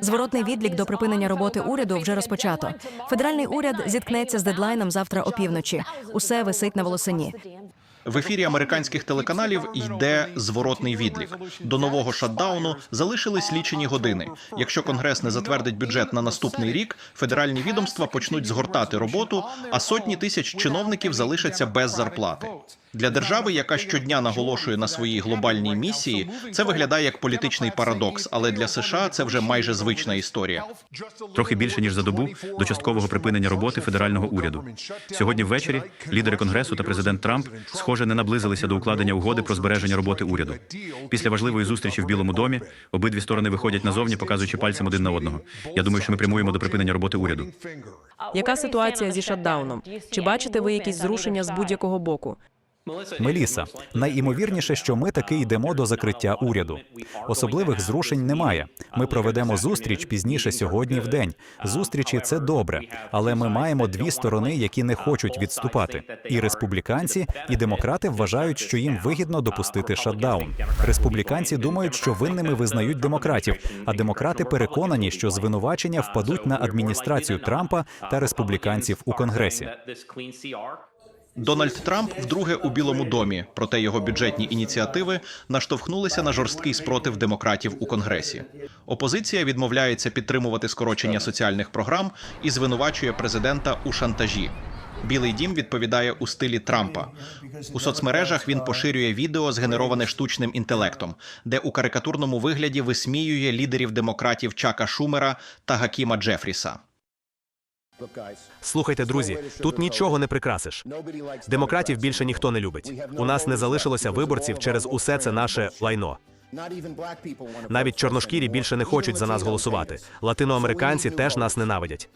Зворотний відлік до припинення роботи уряду вже розпочато. Федеральний уряд зіткнеться з дедлайном завтра опівночі. Усе висить на волосині. В ефірі американських телеканалів йде зворотний відлік. До нового шатдауну залишились лічені години. Якщо конгрес не затвердить бюджет на наступний рік, федеральні відомства почнуть згортати роботу, а сотні тисяч чиновників залишаться без зарплати. Для держави, яка щодня наголошує на своїй глобальній місії, це виглядає як політичний парадокс, але для США це вже майже звична історія. Трохи більше ніж за добу до часткового припинення роботи федерального уряду. Сьогодні ввечері лідери конгресу та президент Трамп, схоже, не наблизилися до укладення угоди про збереження роботи уряду. Після важливої зустрічі в Білому домі обидві сторони виходять назовні, показуючи пальцем один на одного. Я думаю, що ми прямуємо до припинення роботи уряду. Яка ситуація зі шатдауном? Чи бачите ви якісь зрушення з будь-якого боку? Меліса, найімовірніше, що ми таки йдемо до закриття уряду. Особливих зрушень немає. Ми проведемо зустріч пізніше сьогодні в день. Зустрічі це добре, але ми маємо дві сторони, які не хочуть відступати. І республіканці, і демократи вважають, що їм вигідно допустити шатдаун. Республіканці думають, що винними визнають демократів, а демократи переконані, що звинувачення впадуть на адміністрацію Трампа та республіканців у конгресі. Дональд Трамп вдруге у Білому домі, проте його бюджетні ініціативи наштовхнулися на жорсткий спротив демократів у конгресі. Опозиція відмовляється підтримувати скорочення соціальних програм і звинувачує президента у шантажі. Білий дім відповідає у стилі Трампа. У соцмережах він поширює відео, згенероване штучним інтелектом, де у карикатурному вигляді висміює лідерів демократів Чака Шумера та Гакіма Джефріса. Слухайте, друзі, тут нічого не прикрасиш. Демократів більше ніхто не любить. У нас не залишилося виборців через усе це наше лайно. Навіть чорношкірі більше не хочуть за нас голосувати. Латиноамериканці теж нас ненавидять.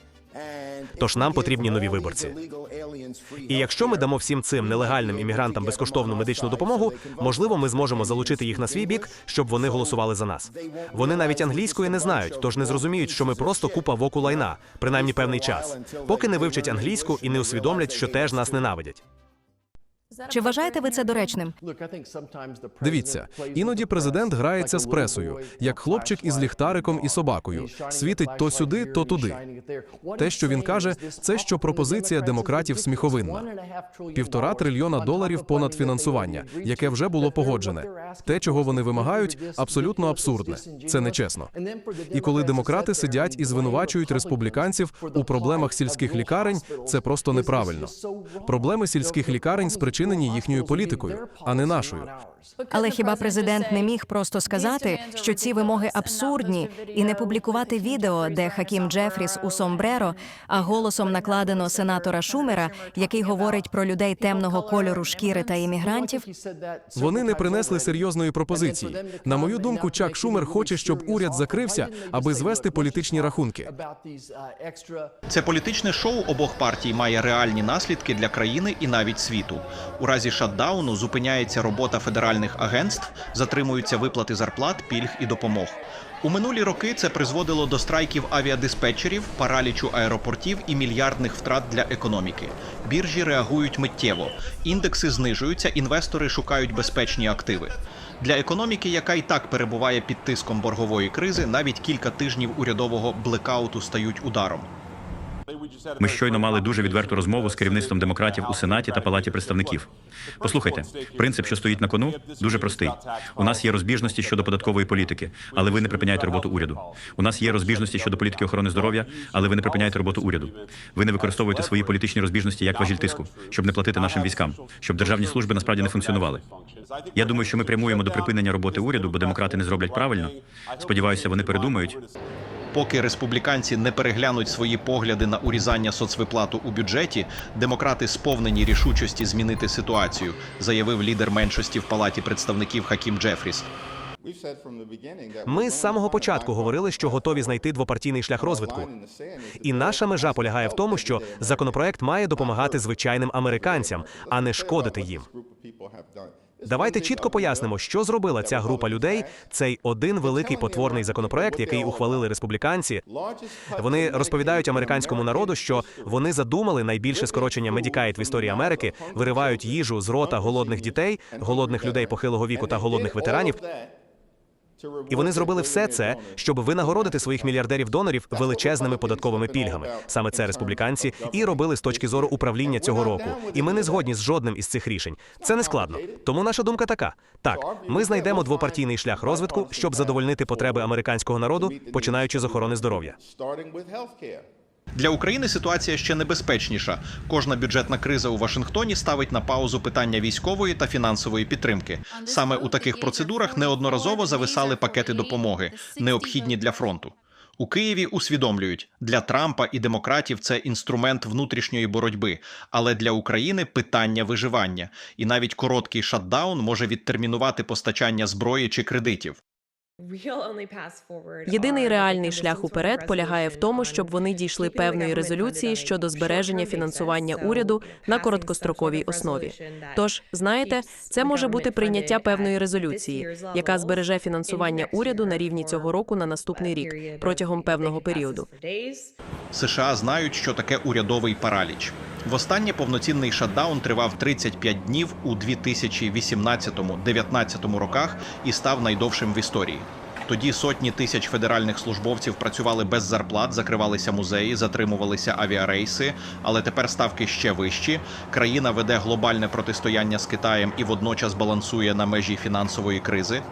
Тож нам потрібні нові виборці. І якщо ми дамо всім цим нелегальним іммігрантам безкоштовну медичну допомогу, можливо, ми зможемо залучити їх на свій бік, щоб вони голосували за нас. Вони навіть англійської не знають, тож не зрозуміють, що ми просто купа воку лайна, принаймні певний час, поки не вивчать англійську і не усвідомлять, що теж нас ненавидять. Чи вважаєте ви це доречним? Дивіться, іноді президент грається з пресою, як хлопчик із ліхтариком і собакою. Світить то сюди, то туди. Те, що він каже, це що пропозиція демократів сміховинна. Півтора трильйона доларів понад фінансування, яке вже було погоджене. Те, чого вони вимагають, абсолютно абсурдне. Це нечесно. І коли демократи сидять і звинувачують республіканців у проблемах сільських лікарень, це просто неправильно. Проблеми сільських лікарень спричинені їхньою політикою, а не нашою. Але хіба президент не міг просто сказати, що ці вимоги абсурдні, і не публікувати відео, де Хакім Джефріс у сомбреро, а голосом накладено сенатора Шумера, який говорить про людей темного кольору шкіри та іммігрантів? Вони не принесли серйозної пропозиції. На мою думку, Чак Шумер хоче, щоб уряд закрився, аби звести політичні рахунки. Це політичне шоу обох партій має реальні наслідки для країни і навіть світу. У разі шатдауну зупиняється робота федеральних агентств, затримуються виплати зарплат, пільг і допомог. У минулі роки це призводило до страйків авіадиспетчерів, паралічу аеропортів і мільярдних втрат для економіки. Біржі реагують миттєво, індекси знижуються, інвестори шукають безпечні активи. Для економіки, яка і так перебуває під тиском боргової кризи, навіть кілька тижнів урядового блекауту стають ударом. Ми щойно мали дуже відверту розмову з керівництвом демократів у сенаті та палаті представників. Послухайте, принцип, що стоїть на кону, дуже простий. У нас є розбіжності щодо податкової політики, але ви не припиняєте роботу уряду. У нас є розбіжності щодо політики охорони здоров'я, але ви не припиняєте роботу уряду. Ви не використовуєте свої політичні розбіжності як важіль тиску, щоб не платити нашим військам, щоб державні служби насправді не функціонували. Я думаю, що ми прямуємо до припинення роботи уряду, бо демократи не зроблять правильно. Сподіваюся, вони передумають. Поки республіканці не переглянуть свої погляди на урізання соцвиплату у бюджеті, демократи сповнені рішучості змінити ситуацію, заявив лідер меншості в палаті представників Хакім Джефріс. Ми з самого початку говорили, що готові знайти двопартійний шлях розвитку. І наша межа полягає в тому, що законопроект має допомагати звичайним американцям, а не шкодити їм. Давайте чітко пояснимо, що зробила ця група людей. Цей один великий потворний законопроект, який ухвалили республіканці. Вони розповідають американському народу, що вони задумали найбільше скорочення Медікайт в історії Америки, виривають їжу з рота голодних дітей, голодних людей похилого віку та голодних ветеранів. І вони зробили все це, щоб винагородити своїх мільярдерів-донорів величезними податковими пільгами. Саме це республіканці і робили з точки зору управління цього року. І ми не згодні з жодним із цих рішень. Це не складно. Тому наша думка така: так, ми знайдемо двопартійний шлях розвитку, щоб задовольнити потреби американського народу, починаючи з охорони здоров'я. Для України ситуація ще небезпечніша. Кожна бюджетна криза у Вашингтоні ставить на паузу питання військової та фінансової підтримки. Саме у таких процедурах неодноразово зависали пакети допомоги, необхідні для фронту. У Києві усвідомлюють, для Трампа і демократів це інструмент внутрішньої боротьби, але для України питання виживання. І навіть короткий шатдаун може відтермінувати постачання зброї чи кредитів. Єдиний реальний шлях уперед полягає в тому, щоб вони дійшли певної резолюції щодо збереження фінансування уряду на короткостроковій основі. Тож, знаєте, це може бути прийняття певної резолюції, яка збереже фінансування уряду на рівні цього року на наступний рік протягом певного періоду. США знають, що таке урядовий параліч. Востаннє повноцінний шатдаун тривав 35 днів у 2018-19 роках і став найдовшим в історії. Тоді сотні тисяч федеральних службовців працювали без зарплат, закривалися музеї, затримувалися авіарейси. Але тепер ставки ще вищі. Країна веде глобальне протистояння з Китаєм і водночас балансує на межі фінансової кризи.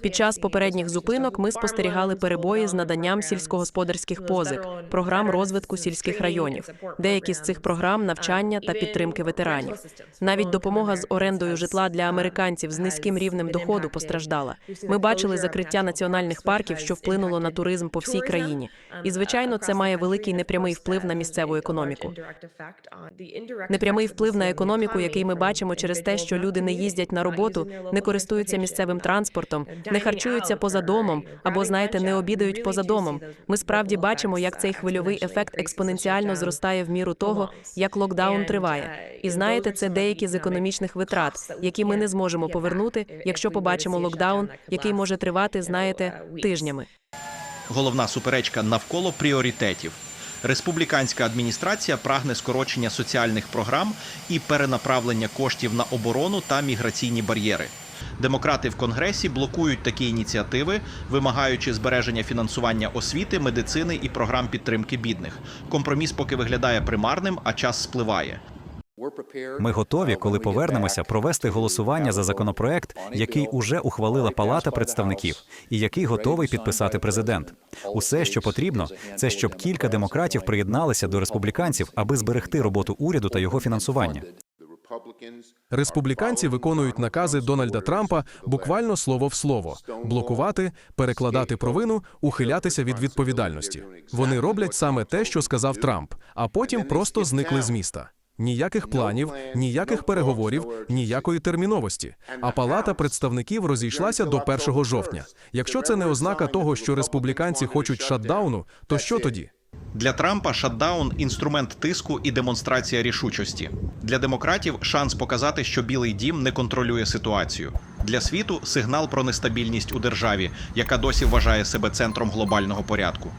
Під час попередніх зупинок ми спостерігали перебої з наданням сільськогосподарських позик, програм розвитку сільських районів, деякі з цих програм навчання та підтримки ветеранів. Навіть допомога з орендою житла для американців з низьким рівнем доходу постраждала. Ми бачили закриття національних парків, що вплинуло на туризм по всій країні. І звичайно, це має великий непрямий вплив на місцеву економіку. Непрямий вплив на економіку, який ми бачимо через те, що люди не їздять на роботу, не користуються місцевим транспортом, не харчуються поза домом або, знаєте, не обідають поза домом. Ми справді бачимо, як цей хвильовий ефект експоненціально зростає в міру того, як локдаун триває. І знаєте, це деякі з економічних витрат, які ми не зможемо повернути, якщо побачимо локдаун, який може тривати, знаєте, тижнями. Головна суперечка навколо пріоритетів. Республіканська адміністрація прагне скорочення соціальних програм і перенаправлення коштів на оборону та міграційні бар'єри. Демократи в Конгресі блокують такі ініціативи, вимагаючи збереження фінансування освіти, медицини і програм підтримки бідних. Компроміс поки виглядає примарним, а час спливає. Ми готові, коли повернемося, провести голосування за законопроект, який уже ухвалила Палата представників, і який готовий підписати президент. Усе, що потрібно, це щоб кілька демократів приєдналися до республіканців, аби зберегти роботу уряду та його фінансування. Республіканці виконують накази Дональда Трампа буквально слово в слово: блокувати, перекладати провину, ухилятися від відповідальності. Вони роблять саме те, що сказав Трамп, а потім просто зникли з міста. Ніяких планів, ніяких переговорів, ніякої терміновості. А палата представників розійшлася до 1 жовтня. Якщо це не ознака того, що республіканці хочуть шатдауну, то що тоді? Для Трампа шатдаун інструмент тиску і демонстрація рішучості. Для демократів шанс показати, що Білий Дім не контролює ситуацію. Для світу сигнал про нестабільність у державі, яка досі вважає себе центром глобального порядку.